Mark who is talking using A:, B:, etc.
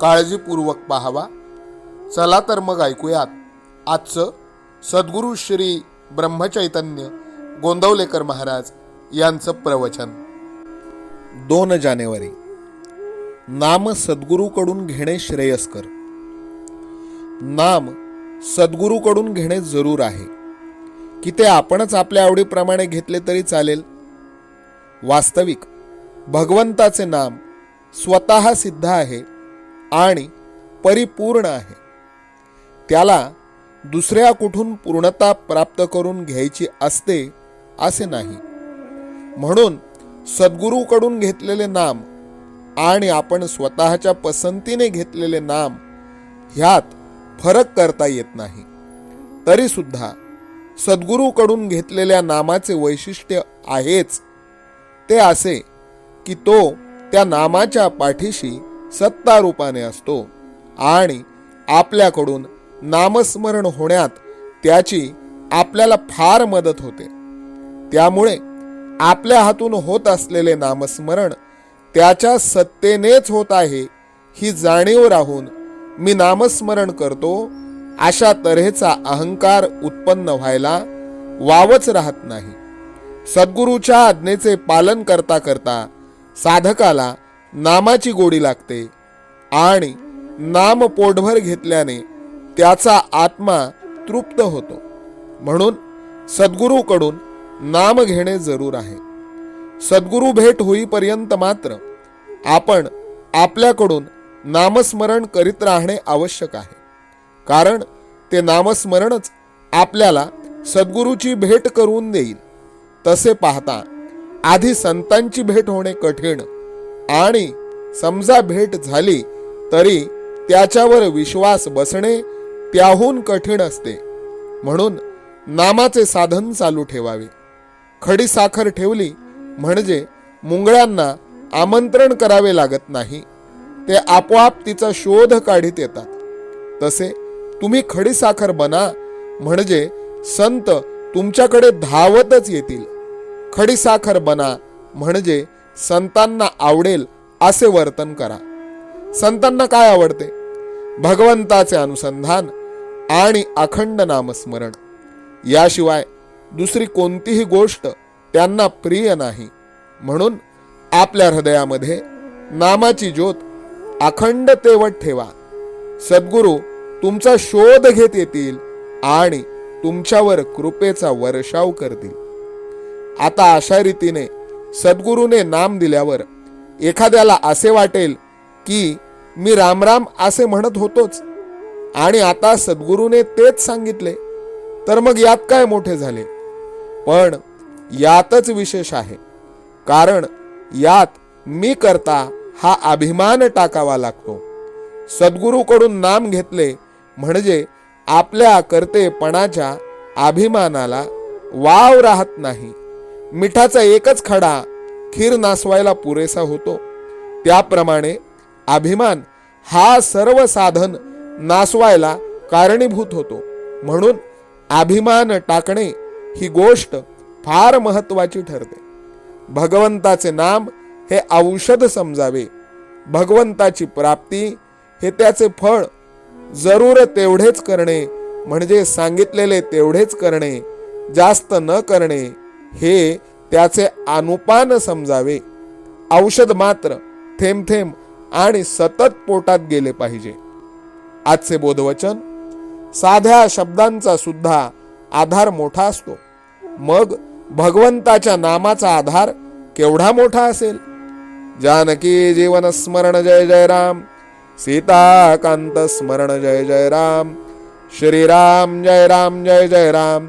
A: काळजीपूर्वक पाहावा. चला तर मग ऐकूयात. आजचं सद्गुरू श्री ब्रह्मचैतन्य गोंदवलेकर महाराज यांचं प्रवचन. दोन जानेवारी. नाम सद्गुरूकडून घेणे श्रेयस्कर. नाम सद्गुरूकडून घेणे जरूर आहे. की ते आपणच आपल्या आवडीप्रमाणे घेतले तरी चालेल? वास्तविक भगवंताचे नाम स्वतः सिद्ध आहे. आणि परिपूर्ण आहे. त्याला दुसऱ्या कुठून पूर्णता प्राप्त करून घ्यायची असते असे नाही. म्हणून सद्गुरूकडून घेतलेले नाम आणि आपण स्वतःच्या पसंतीने घेतलेले नाम ह्यात फरक करता येत नाही. तरीसुद्धा सद्गुरूकडून घेतलेल्या नामाचे वैशिष्ट्य आहेच ते असे की तो त्या नामाच्या पाठीशी सत्ता रूपाने असतो आणि आपल्याकडून नामस्मरण होण्यात त्याची आपल्याला फार मदत होते. त्यामुळे आपल्या हातून होत असलेले नामस्मरण त्याच्या सत्तेनेच होत आहे ही जाणीव राहून मी नामस्मरण करतो अशा तऱ्हेचा अहंकार उत्पन्न व्हायला वावच राहत नाही. सद्गुरूच्या आज्ञेचे पालन करता करता साधकाला नामाची गोडी लागते आणि नाम पोटभर घेतल्याने त्याचा आत्मा तृप्त होतो. म्हणून सद्गुरूकडून नाम घेणे जरूर आहे. सद्गुरू भेट होईपर्यंत मात्र आपण आपल्याकडून नामस्मरण करीत राहणे आवश्यक आहे. कारण ते नामस्मरणच आपल्याला सद्गुरूची भेट करून देईल. तसे पाहता आधी संतांची भेट होणे कठीण आणि समजा भेट झाली तरी त्याच्यावर विश्वास बसणे त्याहून कठीण असते. म्हणून नामाचे साधन चालू ठेवावे. खडी साखर ठेवली म्हणजे मुंगळ्यांना आमंत्रण करावे लागत नाही. ते आपोआप तिचा शोध काढीत येतात. तसे तुम्ही खडी साखर बना म्हणजे संत तुमच्याकडे धावतच येतील. खडी साखर बना म्हणजे संतांना आवडेल असे वर्तन करा. संतांना काय आवडते? भगवंताचे अनुसंधान आणि अखंड नामस्मरण. याशिवाय दुसरी कोणतीही गोष्ट त्यांना प्रिय नाही. म्हणून आपल्या हृदयामध्ये नामाची ज्योत अखंड तेवट ठेवा. सद्गुरू तुमचा शोध घेत येतील आणि तुमच्यावर कृपेचा वर्षाव करतील. आता अशा रीतीने सद्गुरूने नाम दिल्यावर एखाद्याला असे वाटेल की मी रामराम असे म्हणत होतोच आणि आता सद्गुरूने तेच सांगितले तर मग यात काय मोठे झाले? पण यातच विशेष आहे कारण यात मी करता हा अभिमान टाकावा लागतो. सद्गुरूकडून नाम घेतले म्हणजे आपल्या कर्तेपणाच्या अभिमानाला वाव राहत नाही. मिठाचा एकच खडा खीर नासवायला पुरेसा होतो. त्याप्रमाणे अभिमान हा सर्व साधन नासवायला कारणीभूत होतो. म्हणून अभिमान टाकणे ही गोष्ट फार महत्वाची ठरते. भगवंताचे नाम हे औषध समजावे. भगवंताची प्राप्ती हे त्याचे फळ. जरूर तेवढेच करणे म्हणजे सांगितलेले तेवढेच करणे जास्त न करणे हे त्याचे अनुपान समजावे. औषध मात्र थेंब थेंब आणि सतत पोटात गेले पाहिजे. आजचे बोधवचन साध्या शब्दांचा सुद्धा आधार मोठा असतो. मग भगवंताच्या नामाचा आधार केवढा मोठा असेल? जानकी जीवन स्मरण जय जय राम सीताकांत स्मरण जय जय राम श्रीराम जय राम जय जय राम